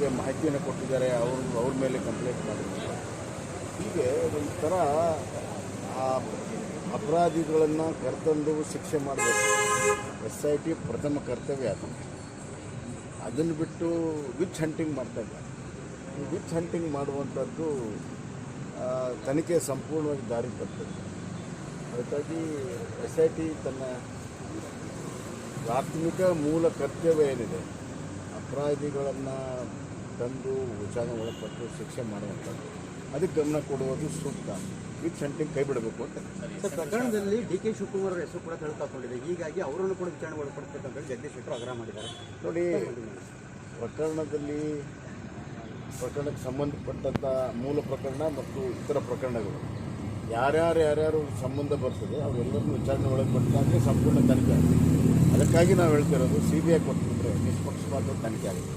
ಬಗ್ಗೆ ಮಾಹಿತಿಯನ್ನು ಕೊಟ್ಟಿದ್ದಾರೆ, ಅವರು, ಅವ್ರ ಮೇಲೆ ಕಂಪ್ಲೇಂಟ್ ಮಾಡಿದ್ದಾರೆ. ಹೀಗೆ ಒಂಥರ ಆ ಅಪರಾಧಿಗಳನ್ನು ಕರೆತಂದು ಶಿಕ್ಷೆ ಮಾಡಬೇಕು. ಎಸ್ ಐ ಟಿ ಪ್ರಥಮ ಕರ್ತವ್ಯ ಅದು. ಅದನ್ನು ಬಿಟ್ಟು ವಿಚ್ ಹಂಟಿಂಗ್ ಮಾಡ್ತಾ ಈ ವಿಚ್ ಹಂಟಿಂಗ್ ಮಾಡುವಂಥದ್ದು ತನಿಖೆ ಸಂಪೂರ್ಣವಾಗಿ ದಾರಿ ಬರ್ತದೆ ಅದಕ್ಕಾಗಿ ಎಸ್ ಐ ಟಿ ತನ್ನ ಪ್ರಾಥಮಿಕ ಮೂಲ ಕರ್ತವ್ಯ ಏನಿದೆ, ಅಪರಾಧಿಗಳನ್ನು ತಂದು ವಿಚಾರಣೆ ಒಳಪಟ್ಟು ಶಿಕ್ಷೆ ಮಾಡುವಂಥದ್ದು. ಅದಕ್ಕೆ ಗಮನ ಕೊಡುವುದು ಸೂಕ್ತ. ವಿತ್ ಸೆಂಟಿಂಗ್ ಕೈ ಬಿಡಬೇಕು ಅಂತ. ಸರ್ ಪ್ರಕರಣದಲ್ಲಿ ಡಿ ಕೆ ಶಿವಕುಮಾರ್ ಹೆಸರು ಕೂಡ ತಳ್ಕೊಂಡಿದೆ ಹೀಗಾಗಿ ಅವರನ್ನು ಕೂಡ ವಿಚಾರಣೆ ಒಳಪಡಿಸಬೇಕಂತ ಹೇಳಿ ಜಗದೀಶ್ ಶೆಟ್ಟರು ಆಗ್ರಹ ಮಾಡಿದ್ದಾರೆ. ನೋಡಿ ಪ್ರಕರಣದಲ್ಲಿ ಪ್ರಕರಣಕ್ಕೆ ಸಂಬಂಧಪಟ್ಟಂಥ ಮೂಲ ಪ್ರಕರಣ ಮತ್ತು ಇತರ ಪ್ರಕರಣಗಳು. ಯಾರ್ಯಾರು ಯಾರ್ಯಾರು ಸಂಬಂಧ ಬರ್ತದೆ ಅವರೆಲ್ಲರನ್ನು ವಿಚಾರಣೆ ಒಳಗೆ ಪಟ್ಟಾಗೆ ಸಂಪೂರ್ಣ ತನಿಖೆ ಆಗಿದೆ ಅದಕ್ಕಾಗಿ ನಾವು ಹೇಳ್ತಿರೋದು ಸಿ ಬಿ ಐ ಕೊಟ್ಬಿಟ್ರೆ ನಿಷ್ಪಕ್ಷಪಾತ ತನಿಖೆ ಆಗುತ್ತೆ.